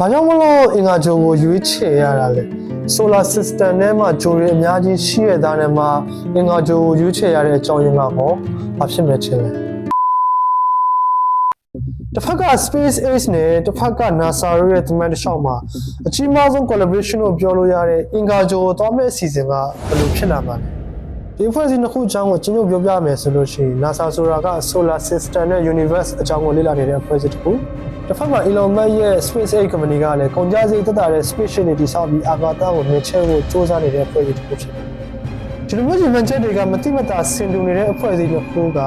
ဘာကြောင့်မလို့အင်္ဂါဂျိုကိုရွေးချယ်ရတာလဲ solar system ထဲမှာဂျိုတွေအများကြီးရှိရတဲ့နဲ့မှာအင်္ဂါဂျိုကိုရွေးချယ်ရတဲ့အကြောင်းရင်းကဟောဘာဖြစ်မဲ့ချင်းလဲတစ်ဖက်က Space Ace နဲ့တစ်ဖက်က NASA တို့ရဲ့ thematic တစ်လျှောက်မှာအကြီးမားဆုံး collaboration ကိုပြောလို့ရတဲ့အင်္ဂါဂျိုကိုသွားမဲ့အစီအစဉ်ကဘယ်လိုဖြစ်လာမှာလဲ ဒီဖွဲ့စည်းတစ်ခုအကြောင်းကိုကျွန်တော်ပြောပြမယ်ဆိုလို့ရှိရင် NASA ဆိုတာက solar system နဲ့ universe အကြောင်းကိုလေ့လာနေတဲ့အဖွဲ့အစည်းတစ်ခုတစ်ဖက်မှာ Elon Musk ရဲ့ SpaceX company ကလည်းကုန်ကြစည်သက်သာတဲ့ space ship တွေတည်ဆောက်ပြီးအာကာသကိုမြင်ချဲဖို့စ조사နေတဲ့အဖွဲ့အစည်းတစ်ခုဖြစ်တယ်။ကျွန်တော်တို့ညီမချက်တွေကမတိမတာဆင်တူနေတဲ့အဖွဲ့အစည်းတစ်ခုက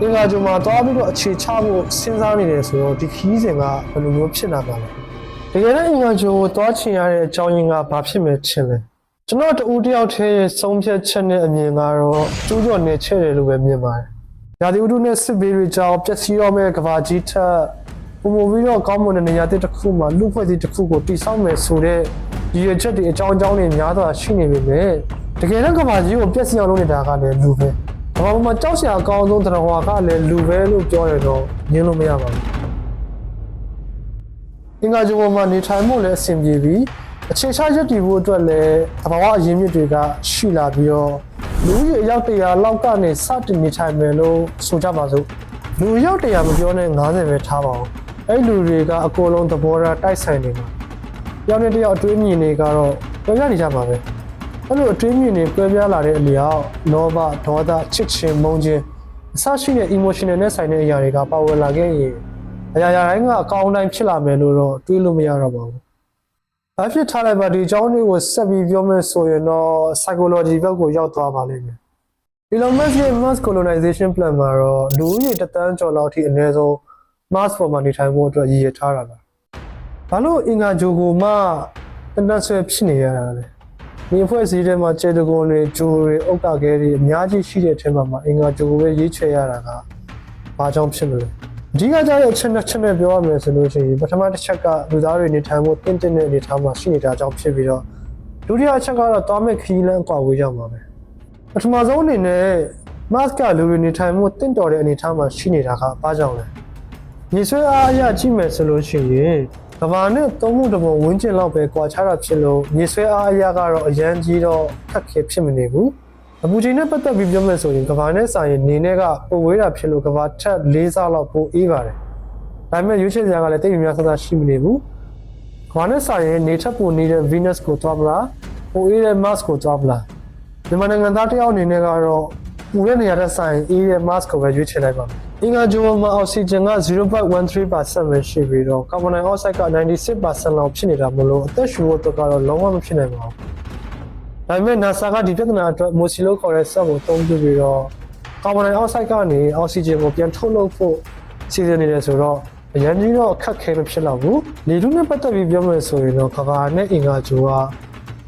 အင်္ဂါဂျုံမှာတွားပြီးတော့အခြေချဖို့စဉ်းစားနေတယ်ဆိုတော့ဒီခီးစဉ်ကဘယ်လိုမျိုးဖြစ်လာမှာလဲ။တကယ်တော့အင်္ဂါဂျုံကိုတွားချင်ရတဲ့အကြောင်းရင်းကဘာဖြစ်မယ်ထင်လဲ။ ကျွန်တော်တူတယောက်တည်းရဲ့ဆုံးဖြတ်ချက်နဲ့အမြင်ကတော့ကျိုးကျော်နေချဲ့တယ်လို့ပဲမြင်ပါတယ်။ရာသီဥတုနဲ့စစ်ဘေးတွေကြောင့်ပျက်စီးတော့မဲ့ကဘာကြီးထက်ပုံမပြီးတော့ကောင်းမွန်တဲ့နေရာတစ်ခုမှာလူဖွဲ့စည်းတစ်ခုကိုတည်ဆောက်မယ်ဆိုတဲ့ရည်ရွယ်ချက်တွေအကြောင်းအကြောင်းတွေများစွာရှိနေပေမဲ့တကယ်တော့ကဘာကြီးကိုပျက်စီးအောင်လုပ်နေတာကလည်းလူပဲ။ကဘာပေါ်မှာကြောက်စရာအကောင်းဆုံးသရဝါကလည်းလူပဲလို့ပြောရတော့ညင်းလို့မရပါဘူး။အင်္ဂါဂျုံပေါ်မှာနေထိုင်မှုလည်းအဆင်ပြေပြီး အခြေချရက်တည်ဖို့အတွက်လည်းသဘာဝအရင်းမြစ်တွေကရှိလာပြီးတော့လူကြီးအယောက်တရာလောက်ကနေစတင်နေထိုင်မယ်လို့ဆိုကြပါစို့လူအယောက်တရာမပြောနဲ့90ပဲထားပါအောင်အဲ့လူတွေကအကိုလုံးသဘောထားတိုက်ဆိုင်နေမှာယောက်နဲ့တယောက်အတွင်းမြင်တွေကတော့ပြောပြနေကြပါပဲအဲ့လိုအတွင်းမြင်တွေပြောပြလာတဲ့အလျောက်လောဘဒေါသချစ်ချင်းမုန်းခြင်းအစရှိတဲ့ emotional နဲ့ဆိုင်တဲ့အရာတွေကပါဝင်လာခဲ့ရင်အရာရာတိုင်းကအကောင်းတိုင်းဖြစ်လာမယ်လို့တော့တွေးလို့မရတော့ပါဘူး။ ဘာဖြစ်ထားလိုက်ပါဒီအကြောင်းလေးကိုဆက်ပြီးပြောမယ်ဆိုရင်တော့ psychology ဘက်ကိုရောက်သွားပါလိမ့်မယ်။ Elon Musk ရဲ့ Mars colonization plan မှာတော့လူဦးရေတစ်သန်းကျော်လောက်ထိအနည်းဆုံး Mars ပေါ်မှာနေထိုင်ဖို့အတွက်ရည်ရည်ထားတာပါ။ဘာလို့အင်္ဂါဂျိုကိုမှတနတ်ဆွဲဖြစ်နေရတာလဲ။ဒီအဖွဲ့အစည်းထဲမှာကျေတကွန်တွေဂျိုတွေအုတ်ကခဲတွေအများကြီးရှိတဲ့အထက်မှာမှအင်္ဂါဂျိုကိုပဲရေးချယ်ရတာကဘာကြောင့်ဖြစ်လို့လဲ။ အဓိကကြောင့်ရဲ့ချက်နဲ့ချက်နဲ့ပြောရမယ်ဆိုလို့ရှိရင်ပထမတစ်ချက်ကလူသားတွေနေထိုင်ဖို့တင့်တင့်တဲ့အနေအထားမှာရှိနေတာကြောင့်ဖြစ်ပြီးတော့ဒုတိယအချက်ကတော့တာမက်ခီးလန်းကွာဝေးကြမှာပဲပထမဆုံးအနေနဲ့ mask ကလူတွေနေထိုင်မှုတင့်တော်တဲ့အနေအထားမှာရှိနေတာကဘာကြောင့်လဲညီဆွဲအားအရကြည့်မယ်ဆိုလို့ရှိရင်ကဘာနဲ့သုံးမှုတစ်ပုံဝန်းကျင်လောက်ပဲကွာခြားတာဖြစ်လို့ညီဆွဲအားအရကတော့အရန်ကြီးတော့ခက်ခဲဖြစ်မနေဘူး အပူချိန်နဲ့ပတ်သက်ပြီးပြောမယ်ဆိုရင်ကဘာနဲ့ဆိုင်ရင်နေနဲ့ကပိုဝေးတာဖြစ်လို့ကဘာထက်၄ဆလောက်ပိုအေးပါတယ်ဒါပေမဲ့ရွေးချယ်စရာကလည်းတိတ်များဆဆရှိမနေဘူးကဘာနဲ့ဆိုင်ရင်နေထက်ပိုနေတဲ့ Venus ကိုသွားမလားပိုအေးတဲ့ Mars ကိုသွားမလားမြန်မာနိုင်ငံသားတစ်ယောက်အနေနဲ့ကတော့ပူတဲ့နေရာတဲ့ဆိုင်အေးတဲ့ Mars ကိုပဲရွေးချယ်လိုက်ပါမယ်အင်္ဂါဂျိုမှာအောက်ဆီဂျင်က0.13%ပဲရှိပြီးတော့ကာဗွန်ဒိုင်အောက်ဆိုက်က96%လောက်ဖြစ်နေတာမလို့အသက်ရှူဖို့အတွက်ကတော့လုံးဝမဖြစ်နိုင်ပါဘူး။ ဒါပေမဲ့ NASA ကဒီပြဿနာအတွက် Mosilo ခေါ်တဲ့စက်ကိုအသုံးပြုပြီးတော့ကာဗွန်ဒိုင်အောက်ဆိုက်ကနေအောက်ဆီဂျင်ကိုပြန်ထုတ်လုပ်ဖို့စီစဉ်နေတယ်ဆိုတော့အရင်ကြီးတော့အခက်ခဲမဖြစ်တော့ဘူး။လေထုနဲ့ပတ်သက်ပြီးပြောမယ်ဆိုရင်တော့ကဘာနဲ့အင်္ဂါဂျိုက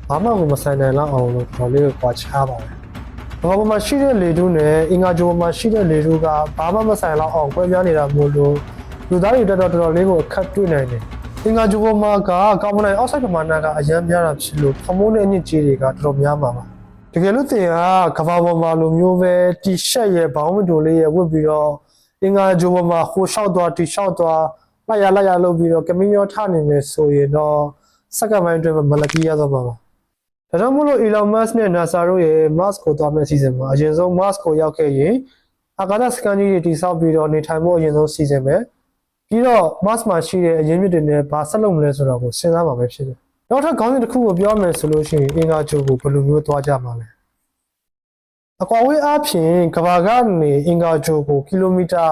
ဘာမှမဆိုင်နိုင်လောက်အောင်လို့ခေါ်လေးကိုကွာခြားပါတယ်။ဘာပေါ်မှာရှိတဲ့လေထုနဲ့အင်္ဂါဂျိုမှာရှိတဲ့လေထုကဘာမှမဆိုင်တော့အောင်ကွဲပြားနေတာမို့လို့လူသားတွေတက်တော့တော်တော်လေးကိုအခက်တွေ့နိုင်တယ်။ အင်္ဂါဂျိုပေါ်မှာကကာဗွန်ဒိုင်အောက်ဆိုက်ပမာဏကအများများတာဖြစ်လို့ဖမိုးနဲ့အညစ်အကြေးတွေကတော်တော်များမှာပါ။တကယ်လို့တင်ကကဘာပေါ်မှာလိုမျိုးပဲတီရှပ်ရဲ့ဘောင်းမတိုလေးရဲ့ဝတ်ပြီးတော့အင်္ဂါဂျိုပေါ်မှာဟိုလျှောက်သွားတီလျှောက်သွားလိုက်ရလိုက်ရလုပ်ပြီးတော့ကမင်းရောထနေမယ်ဆိုရင်တော့စက္ကန့်ပိုင်းအတွင်းမှာမလကီရသွားမှာပါ။ဒါကြောင့်မို့လို့ Elon Musk နဲ့ NASA တို့ရဲ့ Mars ကိုသွားမယ့်အစီအစဉ်မှာအရင်ဆုံး Mars ကိုရောက်ခဲ့ရင်အာကာသစကန်ကြီးတွေတိစောက်ပြီးတော့နေထိုင်ဖို့အရင်ဆုံးစီစဉ်မယ် ပြီးတော့ Mars မှာရှိတဲ့အရင်းမြစ်တွေနဲ့ဘာဆက်လုပ်မလဲဆိုတော့ကိုစဉ်းစားမှာပဲဖြစ်တယ်။နောက်ထပ်ခေါင်းစဉ်တစ်ခုကိုပြောမယ်ဆိုလို့ရှိရင်အင်္ဂါဂျိုကိုဘယ်လိုမျိုးသွားကြမှာလဲ။အကွာဝေးအပြင်ကဘာကနေအင်္ဂါဂျိုကိုကီလိုမီတာ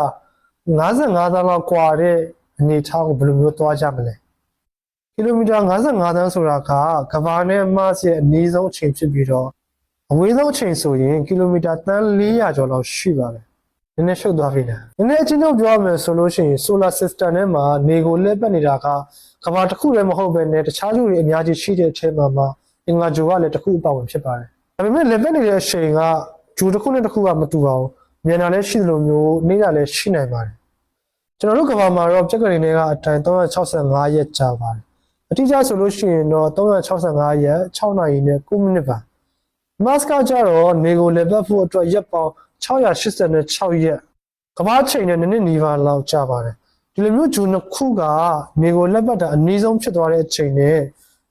55သန်းလောက်ကွာတဲ့အနေအထားကိုဘယ်လိုမျိုးသွားကြမလဲ။ကီလိုမီတာ55တန်းဆိုတာကကဘာနဲ့မတ်ရဲ့အနည်းဆုံးအချိန်ဖြစ်ပြီးတော့အဝေးဆုံးအချိန်ဆိုရင်ကီလိုမီတာတန်း400ကျော်လောက်ရှိပါတယ်။ နည်းနည်းရှုပ်သွားပြီလား။နည်းနည်းအချင်းချင်းပြောရမယ်ဆိုလို့ရှိရင် solar system ထဲမှာနေကိုလက်ပတ်နေတာကကဘာတစ်ခုလည်းမဟုတ်ပဲနဲ့တခြားလူတွေအများကြီးရှိတဲ့အချိန်မှာမှာအင်္ဂါဂျိုကလည်းတစ်ခုအပါဝင်ဖြစ်ပါတယ်။ဒါပေမဲ့လက်ပတ်နေတဲ့အချိန်ကဂျိုတစ်ခုနဲ့တစ်ခုကမတူပါဘူး။မြန်တာလည်းရှိသလိုမျိုးနေတာလည်းရှိနိုင်ပါတယ်။ကျွန်တော်တို့ကဘာမှာတော့ပြက်ကလေးတွေကအတိုင်း365ရက်ကြာပါတယ်။အတိအကျဆိုလို့ရှိရင်တော့365ရက်6နာရီနဲ့9မိနစ်ပါမတ်စကကြတော့နေကိုလေပတ်ဖို့အတွက်ရက်ပေါင်း 686ရက်ကမ္ဘာချိန်နဲ့နည်းနည်းနီးပါးလောက်ကြာပါတယ်ဒီလိုမျိုးဂျုံနှစ်ခုကနေကိုလက်ပတ်တာအနည်းဆုံးဖြစ်သွားတဲ့အချိန်နဲ့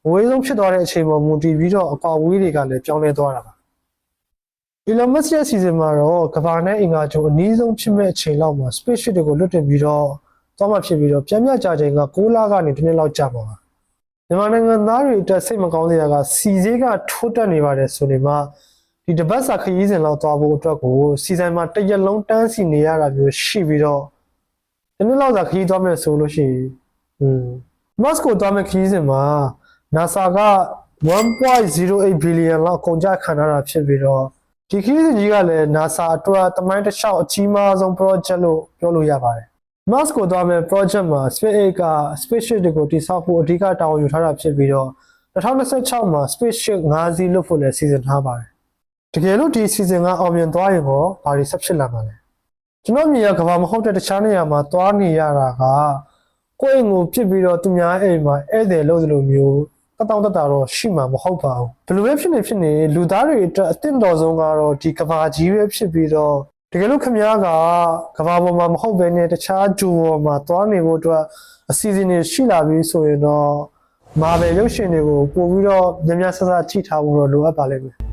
အဝေးဆုံးဖြစ်သွားတဲ့အချိန်ပေါ်မူတည်ပြီးတော့အကွာအဝေးတွေကလည်းပြောင်းလဲသွားတာပါ Elon Musk ရဲ့ season မှာတော့ကဘာနဲ့အင်္ဂါဂျုံအနည်းဆုံးဖြစ်မဲ့အချိန်လောက်မှာ spaceship တွေကိုလွတ်တင်ပြီးတော့သွားမှဖြစ်ပြီးတော့ပြန်မြတ်ကြချိန်က6လကနေတစ်နှစ်လောက်ကြာပါမြန်မာနိုင်ငံသားတွေအတွက်စိတ်မကောင်းစရာကစီစေးကထိုးတက်နေပါတယ်ဆိုနေမှာ ဒီတပတ်စာခရီးစဉ်လောက်သွားဖို့အတွက်ကိုစီဇန်မှာတစ်ရက်လုံးတန်းစီနေရတာမျိုးရှိပြီးတော့ဒီနေ့လောက်သာခရီးသွားမယ်ဆိုလို့ရှိရင်อืม Musk ကိုသွားမဲ့ခရီးစဉ်မှာ NASA က1.08 billion လောက်အကုန်ကြခံထားတာဖြစ်ပြီးတော့ဒီခရီးစဉ်ကြီးကလည်း NASA အတွက်တမိုင်းတစ်လျှောက်အကြီးမားဆုံး project လို့ပြောလို့ရပါတယ် Musk ကိုသွားမဲ့ project မှာ SpaceX က spaceship တွေကိုတိစောက်ဖို့အဓိကတာဝန်ယူထားတာဖြစ်ပြီးတော့2026မှာ spaceship 5စီးလွတ်ဖို့လည်းစီစဉ်ထားပါတယ် တကယ်လို့ဒီ season ကအောင်မြင်သွားရင်တော့ဘာတွေဆက်ဖြစ်လာမှာလဲကျွန်တော်မြင်ရကဘာမဟုတ်တဲ့တခြားနေရာမှာသွားနေရတာကကိုယ့်အိမ်ကိုပြစ်ပြီးတော့သူများအိမ်မှာဧည့်သည်လို့သလိုမျိုးတတောင့်တတာတော့ရှိမှာမဟုတ်ပါဘူးဘယ်လိုပဲဖြစ်နေဖြစ်နေလူသားတွေအတွက်အသင့်တော်ဆုံးကတော့ဒီကဘာကြီးပဲဖြစ်ပြီးတော့တကယ်လို့ခမ ्या ကကဘာပေါ်မှာမဟုတ်ဘဲနဲ့တခြားဂျူပေါ်မှာသွားနေဖို့အတွက်အစီအစဉ်တွေရှိလာပြီဆိုရင်တော့မာဘယ်ရုပ်ရှင်တွေကိုပို့ပြီးတော့များများဆဆကြည့်ထားဖို့တော့လိုအပ်ပါလိမ့်မယ်